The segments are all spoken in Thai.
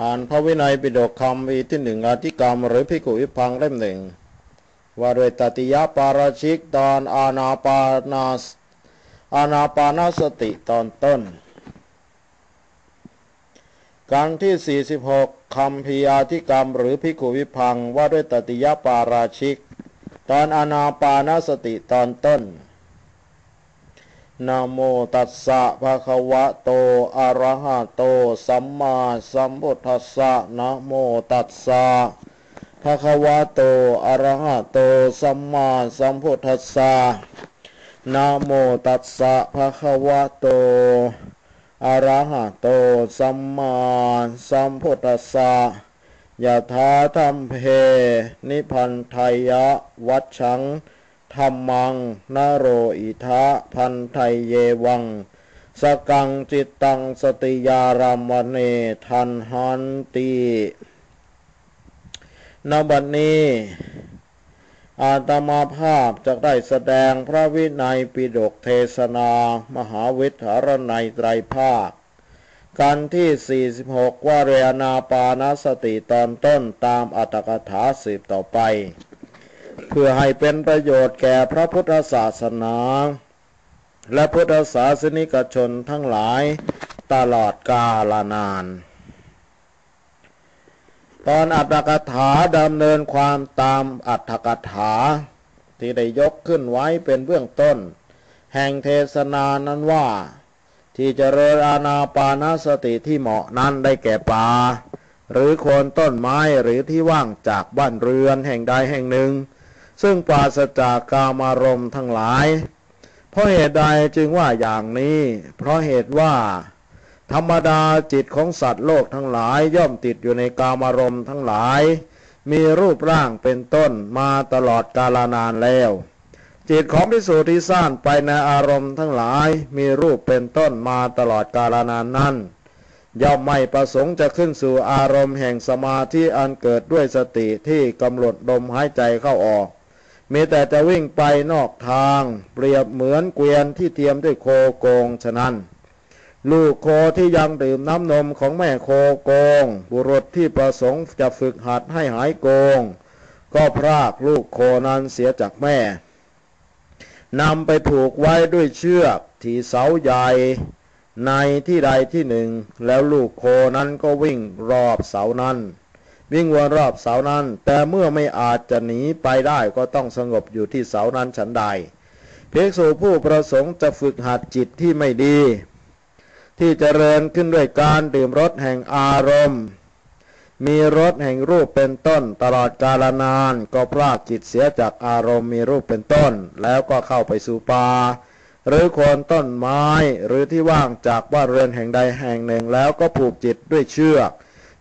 อ่านพระวินัยปิฎกคำวีที่หนึ่งอธิกรรมหรือพิกุวิพังเล่มหนึ่งว่าโดยตติยปาราชิกตอนอาณาปานาสอาณาปานาสติตอนต้นการที่ 46คำพีอาธิกรรมหรือพิกุวิพังว่าด้วยตติยปาราชิก ตอนอาณาปานาสติตอนต้น นะโมตัสสะภะคะวะโต อะระหะโต สัมมาสัมพุทธัสสะนะโมตัสสะภะคะวะโต อะระหะโต สัมมาสัมพุทธัสสะนะโมตัสสะภะคะวะโต อะระหะโต สัมมาสัมพุทธัสสะยะถาธรรมเพ นิพันธยะ วัชชัง ธรรมังนโรอิทะพันไทยเยวัง สกังจิตตังสติยารามเนทันหันตีนบัดนี้อาตมาภาพจะได้แสดงพระวินัยปิฎกเทศนา มหาวิทารนัยไตรภาคกันที่ 46 ว่าเรนาปานสติตอนต้นตามอัตถกถาสืบต่อไป เพื่อให้เป็นประโยชน์แก่พระพุทธศาสนา และพุทธศาสนิกชนทั้งหลายตลอดกาลนาน ตอนอัตถกถาดำเนินความตามอัตถกถา ที่ได้ยกขึ้นไว้เป็นเบื้องต้น แห่งเทศนานั้นว่า ที่จะเริญอาณาปานาสติที่เหมาะนั้นได้แก่ป่าหรือโคนต้นไม้หรือที่ว่างจากบ้านเรือนแห่งใดแห่งหนึ่ง ซึ่งปราศจากกามารมณ์ทั้งหลาย เพราะเหตุใดจึงว่าอย่างนี้ เพราะเหตุว่า ธรรมดาจิตของสัตว์โลกทั้งหลายย่อมติดอยู่ในกามารมณ์ทั้งหลาย มีรูปร่างเป็นต้นมาตลอดกาลนานแล้ว จิตของพิสูจน์ที่สร้างไปในอารมณ์ทั้งหลาย มีรูปเป็นต้นมาตลอดกาลนานนั้นย่อมไม่ประสงค์จะขึ้นสู่อารมณ์แห่งสมาธิอันเกิดด้วยสติที่กำหนดลมหายใจเข้าออก มีแต่จะวิ่งไปนอกทาง เปรียบเหมือนเกวียนที่เทียมด้วยโคโกงฉะนั้น ลูกโคที่ยังดื่มน้ำนมของแม่โคโกง บุรุษที่ประสงค์จะฝึกหัดให้หายโกง ก็พรากลูกโคนั้นเสียจากแม่นำไปผูกไว้ด้วยเชือกที่เสาใหญ่ในที่ใดที่หนึ่ง แล้วลูกโคนั้นก็วิ่งรอบเสานั้น วิ่งวนรอบเสานั้น แต่เมื่อไม่อาจจะหนีไปได้ก็ต้องสงบอยู่ที่เสานั้นฉันใดเพกสูผู้ประสงค์จะฝึกหัดจิตที่ไม่ดี ที่จเจริญขึ้นด้วยการดื่มรสแห่งอารมณ์ มีรสแห่งรูปเป็นต้น ตลอดกาลนาน ก็พลากจิตเสียจากอารมณ์มีรูปเป็นต้น แล้วก็เข้าไปสู่ป่าหรือโคนต้นไม้หรือที่ว่างจากบ้านเรือนแห่งใดแห่งหนึ่งแล้วก็ผูกจิตด้วยเชือก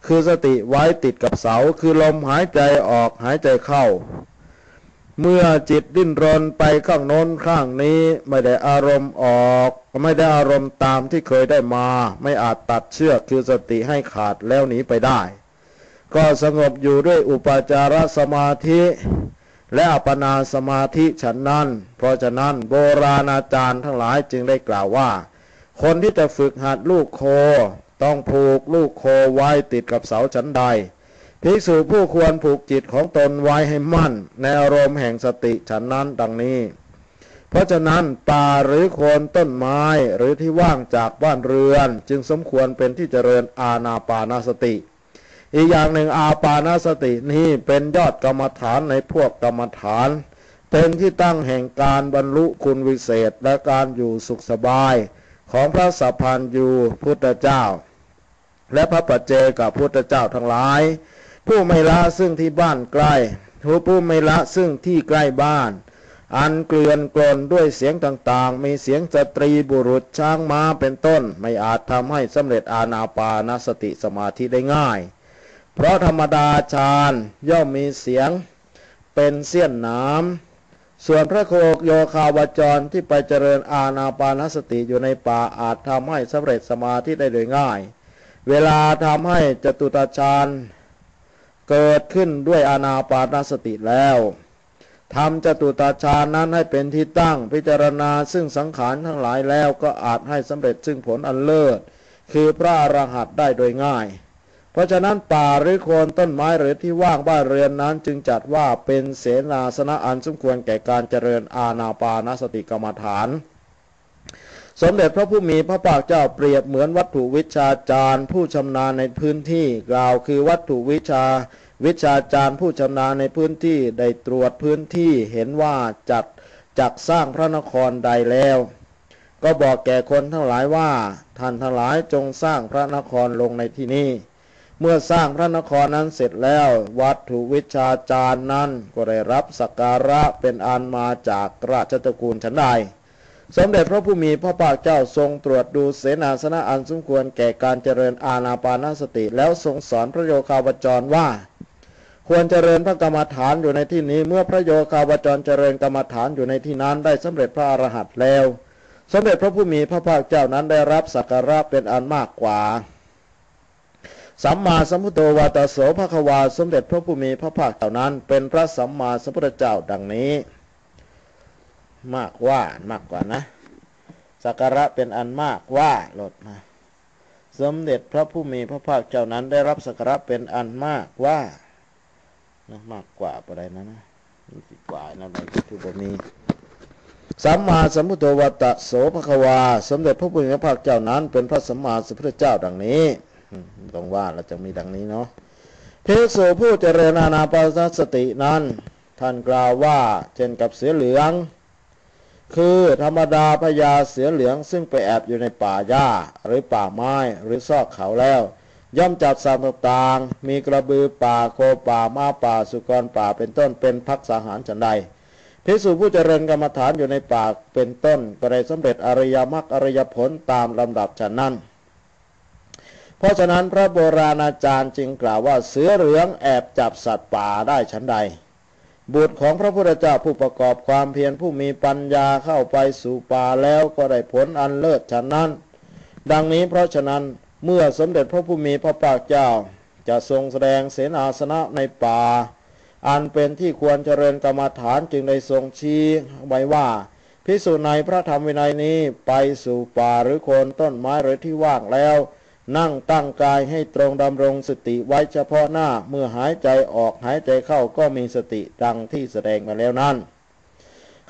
คือสติไว้ติดกับเสาคือลมหายใจออกหายใจเข้า เมื่อจิตดิ้นรนไปข้างโน้นข้างนี้ไม่ได้อารมณ์ออกไม่ได้อารมณ์ตามที่เคยได้มา ไม่อาจตัดเชือกคือสติให้ขาดแล้วหนีไปได้ ก็สงบอยู่ด้วยอุปจารสมาธิและอัปปนาสมาธิฉันนั้น เพราะฉะนั้นโบราณอาจารย์ทั้งหลายจึงได้กล่าวว่า คนที่จะฝึกหัดลูกโค ต้องผูกลูกโคไว้ติดกับเสาชั้นใดภิกษุผู้ควรผูกจิตของตนไว้ให้มั่น ในอารมณ์แห่งสติฉันนั้นดังนี้ เพราะฉะนั้นป่าหรือโคนต้นไม้หรือที่ว่างจากบ้านเรือน จึงสมควรเป็นที่เจริญอาณาปานาสติ อีกอย่างหนึ่งอาปานาสตินี้เป็นยอดกรรมฐานในพวกกรรมฐาน เป็นที่ตั้งแห่งการบรรลุคุณวิเศษและการอยู่สุขสบายของพระสัพพันยูพุทธเจ้า และพระปัจเจกับพุทธเจ้าทั้งหลาย ผู้ไม่ละซึ่งที่บ้านใกล้ผู้ผู้ไม่ละซึ่งที่ใกล้บ้าน อันเกลื่อนกลนด้วยเสียงต่างๆ มีเสียงสตรีบุรุษช้างม้าเป็นต้น ไม่อาจทำให้สำเร็จอาณาปานสติสมาธิได้ง่าย เพราะธรรมดาฌานย่อมมีเสียงเป็นเสี้ยนน้ำส่วนพระโคกโยคาวจรที่ไปเจริญอาณาปานสติอยู่ในป่าอาจทำให้สำเร็จสมาธิได้โดยง่าย เวลาทำให้จตุตาฌานเกิดขึ้นด้วยอานาปานสติแล้วทำจตุตาฌานนั้นให้เป็นที่ตั้งพิจารณาซึ่งสังขารทั้งหลายแล้วก็อาจให้สำเร็จซึ่งผลอันเลิศ คือพระอรหันต์ได้โดยง่าย เพราะฉะนั้นป่าหรือโคนต้นไม้หรือที่ว่างบ้านเรือนนั้นจึงจัดว่าเป็นเสนาสนะอันสมควรแก่การเจริญอาณาปานสติกรรมฐาน สมเด็จพระผู้มีพระภาคเจ้าเปรียบเหมือนวัตถุวิชาจารย์ ผู้ชำนาญในพื้นที่ กล่าวคือวัตถุวิชา วิชาจารย์ผู้ชำนาญในพื้นที่ได้ตรวจพื้นที่เห็นว่าจัดจักสร้างพระนครใดแล้ว ก็บอกแก่คนทั้งหลายว่า ท่านทั้งหลายจงสร้างพระนครลงในที่นี้ เมื่อสร้างพระนครนั้นเสร็จแล้ว วัตถุวิชาจารย์นั้นก็ได้รับสักการะเป็นอันมาจากราชตระกูลชั้นใด สมเด็จพระผู้มีพระภาคเจ้าทรงตรวจดูเสนาสนะอันสมควรแก่การเจริญอาณาปานสติแล้วทรงสอนพระโยคาวจรว่า ควรเจริญพระกรรมฐานอยู่ในที่นี้เมื่อพระโยคาวจรเจริญกรรมฐานอยู่ในที่นั้นได้สำเร็จพระอรหันต์แล้ว สมเด็จพระผู้มีพระภาคเจ้านั้นได้รับสักการะเป็นอันมากกว่า สัมมาสัมพุทโธวาตโสภควา สมเด็จพระผู้มีพระภาคเจ้านั้น เป็นพระสัมมาสัมพุทธเจ้าดังนี้ มากว่ามากกว่านะสักการะเป็นอันมากว่าลดมา สมเด็จพระผู้มีพระภาคเจ้านั้นได้รับสักการะเป็นอันมากว่านะมากกว่าอะไรนะนะนี่สิกว่านะในที่บ่มีสัมมาสัมพุทโธวัตโสภควา สมเด็จพระผู้มีพระภาคเจ้านั้น เป็นพระสัมมาสัมพุทธเจ้าดังนี้ต้องว่าเราจะมีดังนี้เนาะเพโสผู้เจริญอานาปานสตินั้น ท่านกล่าวว่าเช่นกับเสือเหลือง คือธรรมดาพญาเสือเหลืองซึ่งไปแอบอยู่ในป่าหญ้า หรือป่าไม้หรือซอกเขาแล้ว ย่อมจับสัตว์ต่างๆมีกระบือป่าโคป่าม้าป่าสุกรป่าเป็นต้นเป็นพักสาหารจันใดพิสูผู้เจริญกรรมฐานอยู่ในป่าเป็นต้นก็ได้สำเร็จอริยมรรคอริยผลตามลำดับฉันนั้น เพราะฉะนั้นพระโบราณอาจารย์จึงกล่าวว่าเสือเหลืองแอบจับสัตว์ป่าได้ชั้นใด บุตรของพระพุทธเจ้าผู้ประกอบความเพียรผู้มีปัญญาเข้าไปสู่ป่าแล้วก็ได้ผลอันเลิศฉะนั้น ดังนี้เพราะฉะนั้นเมื่อสมเด็จพระผู้มีพระภาคเจ้า จะทรงแสดงเสนาสนะในป่า อันเป็นที่ควรเจริญกรรมฐานจึงได้ทรงชี้ไว้ว่าพิสูจน์ในพระธรรมวินัยนี้ไปสู่ป่าหรือโคนต้นไม้หรือที่ว่างแล้ว นั่งตั้งกายให้ตรงดำรงสติไว้เฉพาะหน้าเมื่อหายใจออกหายใจเข้าก็มีสติดังที่แสดงมาแล้วนั้น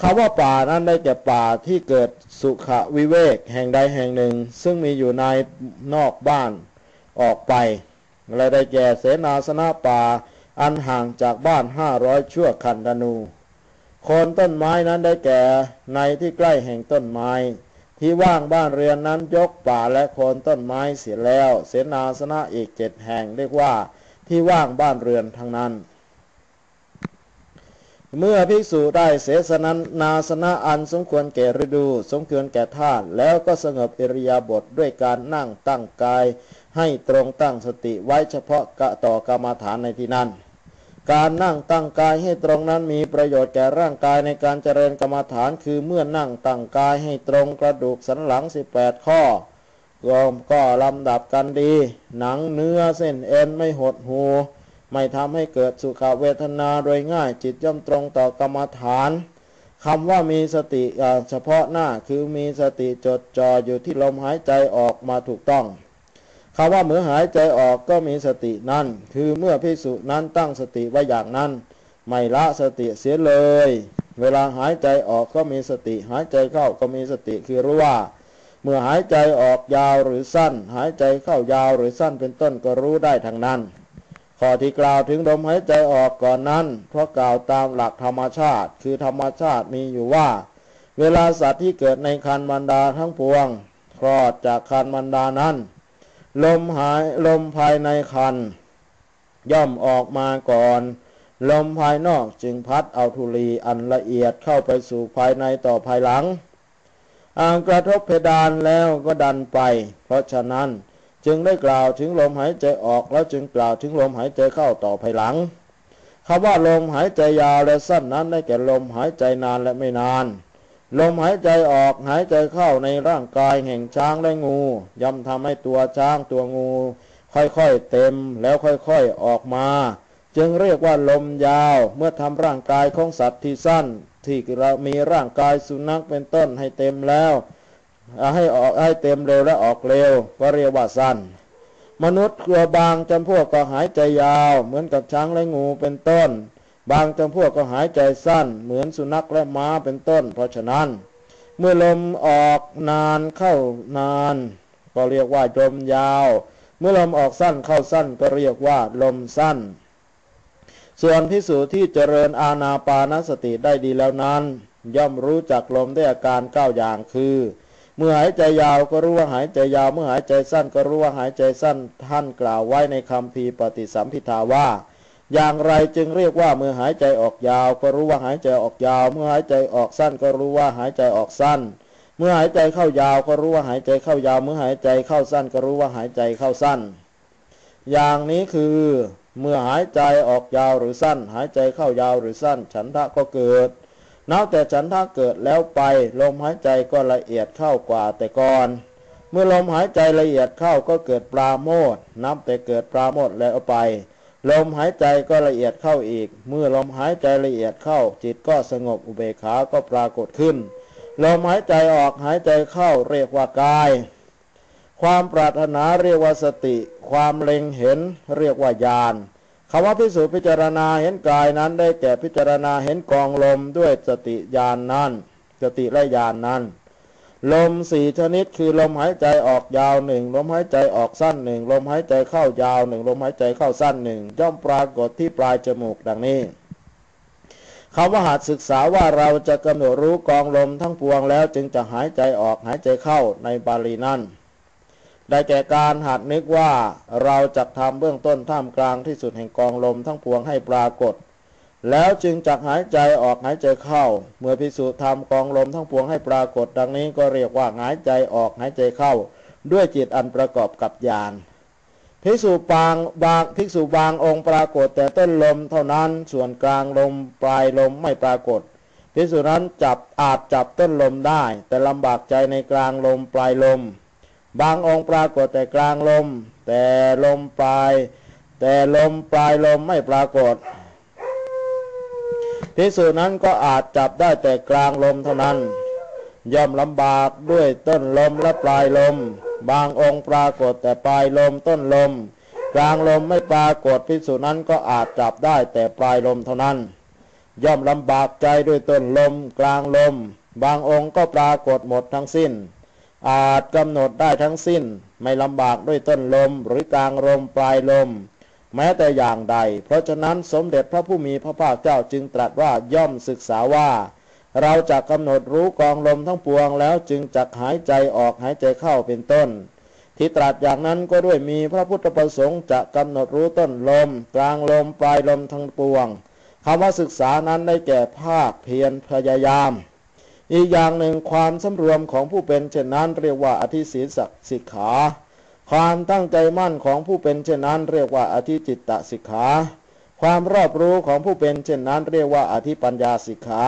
คำว่าป่านั้นได้แก่ป่าที่เกิดสุขวิเวกแห่งใดแห่งหนึ่ง ซึ่งมีอยู่ในนอกบ้านออกไปและได้แก่เสนาสนะป่าอันห่างจากบ้านห้าร้อยชั่วคันธนูโคนต้นไม้นั้นได้แก่ในที่ใกล้แห่งต้นไม้ ที่ว่างบ้านเรือนนั้นยกป่าและโคนต้นไม้เสียแล้ว เสนาสนะอีกเจ็ดแห่งเรียกว่าที่ว่างบ้านเรือนทั้งนั้น เมื่อภิกษุได้เสสนันนาสนะอันสมควรแก่ฤดู สมควรแก่ธาตุแล้วก็สงบอิริยาบถด้วยการนั่งตั้งกาย ให้ตรงตั้งสติไว้เฉพาะกะต่อกรรมฐานในที่นั้น การนั่งตั้งกายให้ตรงนั้นมีประโยชน์แก่ร่างกายในการเจริญกรรมฐานคือเมื่อนั่งตั้งกายให้ตรงกระดูกสันหลัง 18 ข้อก็ก็ลำดับกันดี หนังเนื้อเส้นเอ็นไม่หดหู ไม่ทำให้เกิดสุขเวทนาโดยง่ายจิตย่อมตรงต่อกรรมฐานคำว่ามีสติเฉพาะหน้าคือมีสติจดจ่ออยู่ที่ลมหายใจออกมาถูกต้อง คำว่าเมื่อหายใจออกก็มีสตินั่น คือเมื่อพิสุนั้นตั้งสติไว้อย่างนั้น ไม่ละสติเสียเลย เวลาหายใจออกก็มีสติ หายใจเข้าก็มีสติคือรู้ว่า เมื่อหายใจออกยาวหรือสั้น หายใจเข้ายาวหรือสั้นเป็นต้นก็รู้ได้ทางนั้นข้อที่กล่าวถึงลมหายใจออกก่อนนั้น เพราะกล่าวตามหลักธรรมชาติ คือธรรมชาติมีอยู่ว่า เวลาสัตว์ที่เกิดในคันมันดาทั้งปวงคลอดจากคันมันดานั้น ลมหายลมภายในคัน ย่อมออกมาก่อน ลมภายนอกจึงพัดเอาธุลีอันละเอียดเข้าไปสู่ภายในต่อภายหลังอ่างกระทบเพดานแล้วก็ดันไป เพราะฉะนั้นจึงได้กล่าวถึงลมหายใจออกแล้วจึงกล่าวถึงลมหายใจเข้าต่อภายหลังคำว่าลมหายใจยาวและสั้นนั้นได้แก่ลมหายใจนานและไม่นาน ลมหายใจออกหายใจเข้าในร่างกายแห่งช้างและงูย่อมทำให้ตัวช้างตัวงู ค่อยๆเต็มแล้วค่อยๆออกมา จึงเรียกว่าลมยาวเมื่อทำร่างกายของสัตว์ที่สั้น ที่เรามีร่างกายสุนัขเป็นต้นให้เต็มแล้วให้ออกให้เต็มเร็วและออกเร็วก็เรียกว่าสั้น มนุษย์ตัวบางจำพวกก็หายใจยาว เหมือนกับช้างและงูเป็นต้น บางจำพวกก็หายใจสั้นเหมือนสุนัขและม้าเป็นต้น เพราะฉะนั้น เมื่อลมออกนานเข้านาน ก็เรียกว่าลมยาว เมื่อลมออกสั้นเข้าสั้นก็เรียกว่าลมสั้น ส่วนพิสูจน์ที่เจริญอาณาปานสติได้ดีแล้วนั้น ย่อมรู้จักลมด้วยอาการเก้าอย่างคือ เมื่อหายใจยาวก็รู้ว่าหายใจยาว เมื่อหายใจสั้นก็รู้ว่าหายใจสั้นท่านกล่าวไว้ในคำพีปฏิสัมพิทาว่า อย่างไรจึงเรียกว่าเมื่อหายใจออกยาว ก็รู้ว่าหายใจออกยาว เมื่อหายใจออกสั้น ก็รู้ว่าหายใจออกสั้น เมื่อหายใจเข้ายาว ก็รู้ว่าหายใจเข้ายาว เมื่อหายใจเข้าสั้น ก็รู้ว่าหายใจเข้าสั้น อย่างนี้คือเมื่อหายใจออกยาวหรือสั้น หายใจเข้ายาวหรือสั้น ฉันทะก็เกิดนับแต่ฉันทาเกิดแล้วไปลมหายใจก็ละเอียดเข้ากว่าแต่ก่อน เมื่อลมหายใจละเอียดเข้าก็เกิดปราโมทนับแต่เกิดปราโมทแล้วไป ลมหายใจก็ละเอียดเข้าอีก เมื่อลมหายใจละเอียดเข้า จิตก็สงบอุเบกขาก็ปรากฏขึ้น ลมหายใจออกหายใจเข้าเรียกว่ากาย ความปรารถนาเรียกว่าสติ ความเล็งเห็นเรียกว่าญาณคำว่าพิสูจน์พิจารณาเห็นกายนั้นได้แก่พิจารณาเห็นกองลมด้วยสติญาณนนั้นสติและญาณนนั้น ลมสี่ชนิดคือลมหายใจออกยาวหนึ่งลมหายใจออกสั้นหนึ่งลมหายใจเข้ายาวหนึ่งลมหายใจเข้าสั้นหนึ่งย่อมปรากฏที่ปลายจมูกดังนี้คำว่าหาดศึกษาว่าเราจะกำหนดรู้กองลมทั้งปวงแล้วจึงจะหายใจออกหายใจเข้าในบาลีนั้นได้แก่การหัดนึกว่าเราจะทำเบื้องต้นท่ามกลางที่สุดแห่งกองลมทั้งปวงให้ปรากฏ แล้วจึงจักหายใจออกหายใจเข้า เมื่อพิสูจน์ทำกองลมทั้งปวงให้ปรากฏดังนี้ก็เรียกว่าหายใจออกหายใจเข้า ด้วยจิตอันประกอบกับญาณภิกษุบางบางภิกษุบางองค์ปรากฏแต่ต้นลมเท่านั้นส่วนกลางลมปลายลมไม่ปรากฏภิกษุนั้นจับอาจจับต้นลมได้ แต่ลำบากใจในกลางลมปลายลม บางองค์ปรากฏแต่กลางลม แต่ลมปลาย แต่ลมปลายลมไม่ปรากฏ ที่สุนั้นก็อาจจับได้แต่กลางลมเท่านั้น ย่อมลำบากด้วยต้นลมและปลายลม บางองค์ปรากฏแต่ปลายลมต้นลม กลางลมไม่ปรากฏพิสุนั้นก็อาจจับได้แต่ปลายลมเท่านั้น ย่อมลำบากใจด้วยต้นลม กลางลม บางองค์ก็ปรากฏหมดทั้งสิ้น อาจกำหนดได้ทั้งสิ้น ไม่ลำบากด้วยต้นลมหรือกลางลมปลายลม แม้แต่อย่างใด เพราะฉะนั้นสมเด็จพระผู้มีพระภาคเจ้าจึงตรัสว่าย่อมศึกษาว่า เราจะกำหนดรู้กองลมทั้งปวงแล้วจึงจักหายใจออกหายใจเข้าเป็นต้น ที่ตรัสอย่างนั้นก็ด้วยมีพระพุทธประสงค์จะกำหนดรู้ต้นลม กลางลมปลายลมทั้งปวงคำว่าศึกษานั้นได้แก่ภาคเพียรพยายาม อีกอย่างหนึ่งความสำรวมของผู้เป็นเช่นนั้นเรียกว่าอธิศีสสิกขา ความตั้งใจมั่นของผู้เป็นเช่นนั้น เรียกว่าอธิจิตตสิกขา ความรอบรู้ของผู้เป็นเช่นนั้น เรียกว่าอธิปัญญาสิกขา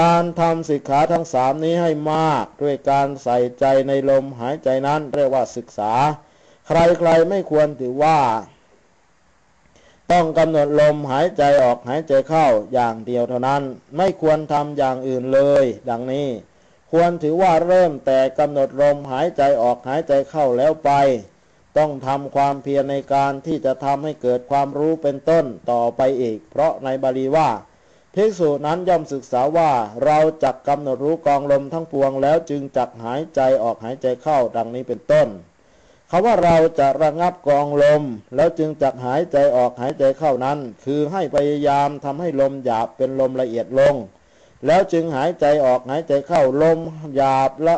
การทำสิกขาทั้งสามนี้ให้มากด้วยการใส่ใจในลมหายใจนั้นเรียกว่าศึกษา ใครๆไม่ควรถือว่า ต้องกำหนดลมหายใจออกหายใจเข้าอย่างเดียวเท่านั้น ไม่ควรทำอย่างอื่นเลย ดังนี้ ควรถือว่าเริ่มแต่กำหนดลมหายใจออกหายใจเข้าแล้วไป ต้องทำความเพียรในการที่จะทำให้เกิดความรู้เป็นต้นต่อไปอีก เพราะในบาลีว่าภิกษุนั้นย่อมศึกษาว่าเราจักกำหนดรู้กองลมทั้งปวงแล้วจึงจักหายใจออกหายใจเข้าดังนี้เป็นต้นคำว่าเราจะระงับกองลม แล้วจึงจักหายใจออกหายใจเข้านั้น คือให้พยายามทำให้ลมหยาบเป็นลมละเอียดลง แล้วจึงหายใจออกหายใจเข้าลมหยาบและ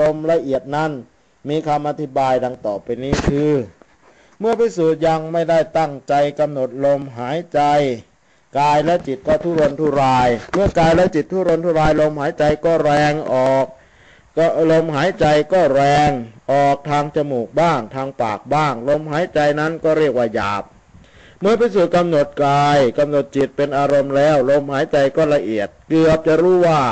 ลมละเอียดนั้น มีคำอธิบายดังต่อไปนี้คือ เมื่อพิสูจน์ยังไม่ได้ตั้งใจกำหนดลมหายใจ กายและจิตก็ทุรนทุราย เมื่อกายและจิตทุรนทุรายลมหายใจก็แรงออก ก็ลมหายใจก็แรงออกทางจมูกบ้าง ทางปากบ้าง ลมหายใจนั้นก็เรียกว่าหยาบ เมื่อพิสูจน์กำหนดกายกำหนดจิตเป็นอารมณ์แล้ว ลมหายใจก็ละเอียด เกือบจะรู้ว่า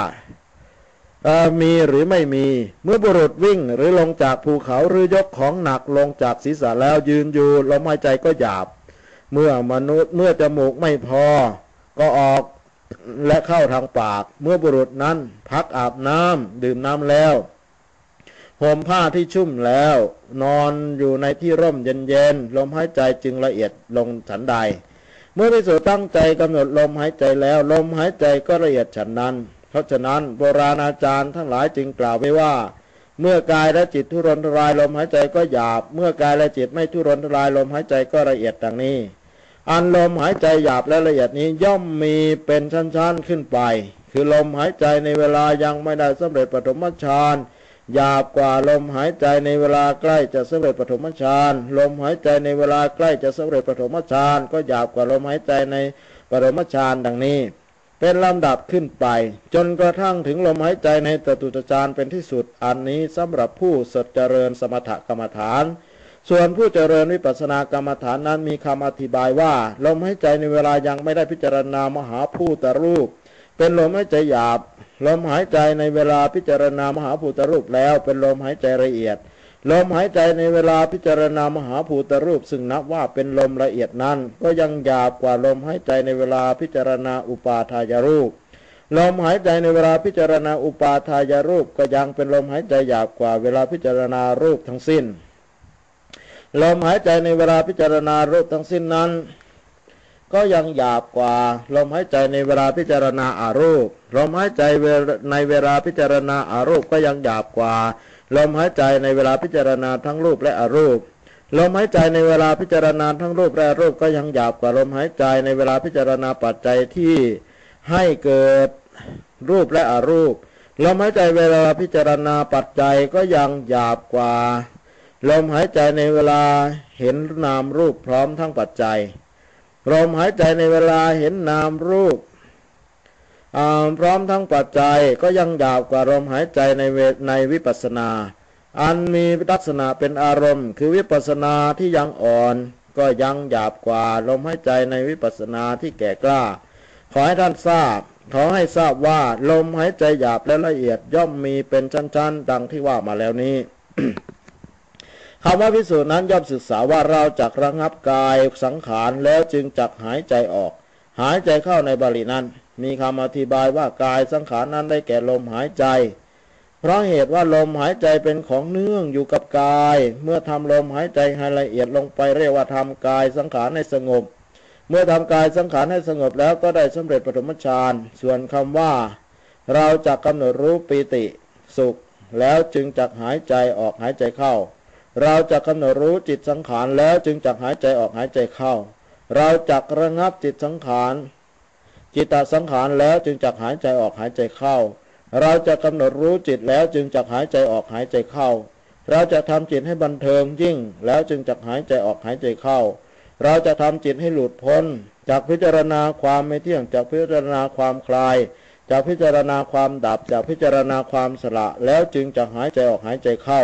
มีหรือไม่มี เมื่อบุรุษวิ่งหรือลงจากภูเขาหรือยกของหนักลงจากศีรษะแล้วยืนอยู่ลมหายใจก็หยาบ เมื่อมนุษย์เมื่อจมูกไม่พอ ก็ออกและเข้าทางปาก เมื่อบุรุษนั้นพักอาบน้ำดื่มน้ำแล้ว ห่มผ้าที่ชุ่มแล้ว นอนอยู่ในที่ร่มเย็นๆลมหายใจจึงละเอียดลงฉันใด เมื่อพิสูจตั้งใจกำหนดลมหายใจแล้ว ลมหายใจก็ละเอียดฉันนั้น เพราะฉะนั้นโบราณอาจารย์ทั้งหลายจึงกล่าวไว้ว่า เมื่อกายและจิตทุรนทรายลมหายใจก็หยาบ เมื่อกายและจิตไม่ทุรนทรายลมหายใจก็ละเอียดดังนี้ อันลมหายใจหยาบและละเอียดนี้ย่อมมีเป็นชั้นๆขึ้นไป คือลมหายใจในเวลายังไม่ได้สำเร็จปฐมฌาน หยาบกว่าลมหายใจในเวลาใกล้จะสำเร็จปฐมฌานลมหายใจในเวลาใกล้จะสำเร็จปฐมฌานก็หยาบกว่าลมหายใจในปฐมฌานดังนี้ เป็นลำดับขึ้นไป จนกระทั่งถึงลมหายใจในตตุตฌานเป็นที่สุดอันนี้สำหรับผู้สดเจริญสมถกรรมฐาน ส่วนผู้เจริญวิปัสสนากรรมฐานนั้นมีคำอธิบายว่า ลมหายใจในเวลายังไม่ได้พิจารณามหาภูตรูป เป็นลมหายใจหยาบ ลมหายใจในเวลาพิจารณามหาภูตรูปแล้วเป็นลมหายใจละเอียด ลมหายใจในเวลาพิจารณามหาภูตรูป ซึ่งนับว่าเป็นลมละเอียดนั้น ก็ยังหยาบกว่าลมหายใจในเวลาพิจารณาอุปาทายรูปลมหายใจในเวลาพิจารณาอุปาทายรูปก็ยังเป็นลมหายใจหยาบกว่าเวลาพิจารณารูปทั้งสิ้น ลมหายใจในเวลาพิจารณารูปทั้งสิ้นนั้น ก็ยังหยาบกว่า ลมหายใจในเวลาพิจารณาอารูป ลมหายใจในเวลาพิจารณาอารูปก็ยังหยาบกว่า ลมหายใจในเวลาพิจารณาทั้งรูปและอารูป ลมหายใจในเวลาพิจารณาทั้งรูปและรูปก็ยังหยาบกว่าลมหายใจในเวลาพิจารณาปัจจัยที่ให้เกิดรูปและอารูป ลมหายใจเวลาพิจารณาปัจจัยก็ยังหยาบกว่า ลมหายใจในเวลาเห็นนามรูปพร้อมทั้งปัจจัย ลมหายใจในเวลาเห็นนามรูปพร้อมทั้งปัจจัยก็ยังหยาบกว่าลมหายใจในในวิปัสนา อันมีลักษณะเป็นอารมณ์ คือวิปัสนาที่ยังอ่อน ก็ยังหยาบกว่าลมหายใจในวิปัสนาที่แก่กล้า ขอให้ท่านทราบ ขอให้ทราบว่าลมหายใจหยาบและละเอียดย่อมมีเป็นชั้นๆ ดังที่ว่ามาแล้วนี้ คำว่าพิสูจน์นั้นย่อมศึกษาว่าเราจักระงับกายสังขารแล้วจึงจักหายใจออก หายใจเข้าในบาลีนั้น มีคำอธิบายว่ากายสังขารนั้นได้แก่ลมหายใจ เพราะเหตุว่าลมหายใจเป็นของเนื่องอยู่กับกาย เมื่อทำลมหายใจให้ละเอียดลงไปเรียกว่าทำกายสังขารให้สงบ เมื่อทำกายสังขารให้สงบแล้วก็ได้สำเร็จปฐมฌานส่วนคำว่า เราจะกำหนดรู้ปีติสุข แล้วจึงจักหายใจออกหายใจเข้า เราจะกำหนดรู้จิตสังขารแล้วจึงจักหายใจออกหายใจเข้า เราจักระงับจิตสังขาร จิตตสังขารแล้วจึงจักหายใจออกหายใจเข้า เราจะกำหนดรู้จิตแล้วจึงจักหายใจออกหายใจเข้า เราจะทำจิตให้บันเทิงยิ่งแล้วจึงจักหายใจออกหายใจเข้า เราจะทำจิตให้หลุดพ้นจากพิจารณาความไม่เที่ยงจากพิจารณาความคลายจากพิจารณาความดับจากพิจารณาความสละแล้วจึงจะหายใจออกหายใจเข้า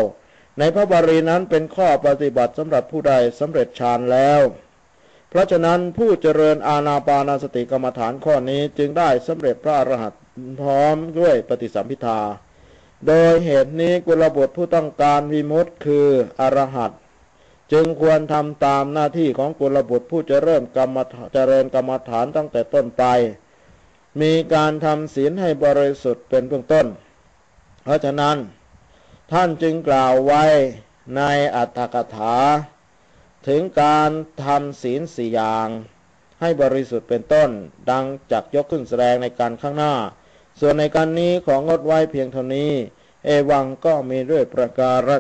ในพระบาลีนั้นเป็นข้อปฏิบัติสำหรับผู้ใดสำเร็จฌานแล้ว เพราะฉะนั้นผู้เจริญอาณาปานาสติกรรมฐานข้อนี้จึงได้สำเร็จพระอรหันต์พร้อมด้วยปฏิสัมพิทา โดยเหตุนี้กุลบุตรผู้ต้องการวิมุตต์คืออรหัตจึงควรทำตามหน้าที่ของกุลบุตรผู้จะเริ่มกรรมเจริญกรรมฐานตั้งแต่ต้นไป มีการทำศีลให้บริสุทธิ์เป็นเบื้องต้น เพราะฉะนั้น ท่านจึงกล่าวไว้ในอัตถกถา ถึงการทำศีลสี่อย่าง ให้บริสุทธิ์เป็นต้น ดังจักยกขึ้นแสดงในการข้างหน้า ส่วนในการนี้ของงดไว้เพียงเท่านี้ เอวังก็มีด้วยประการ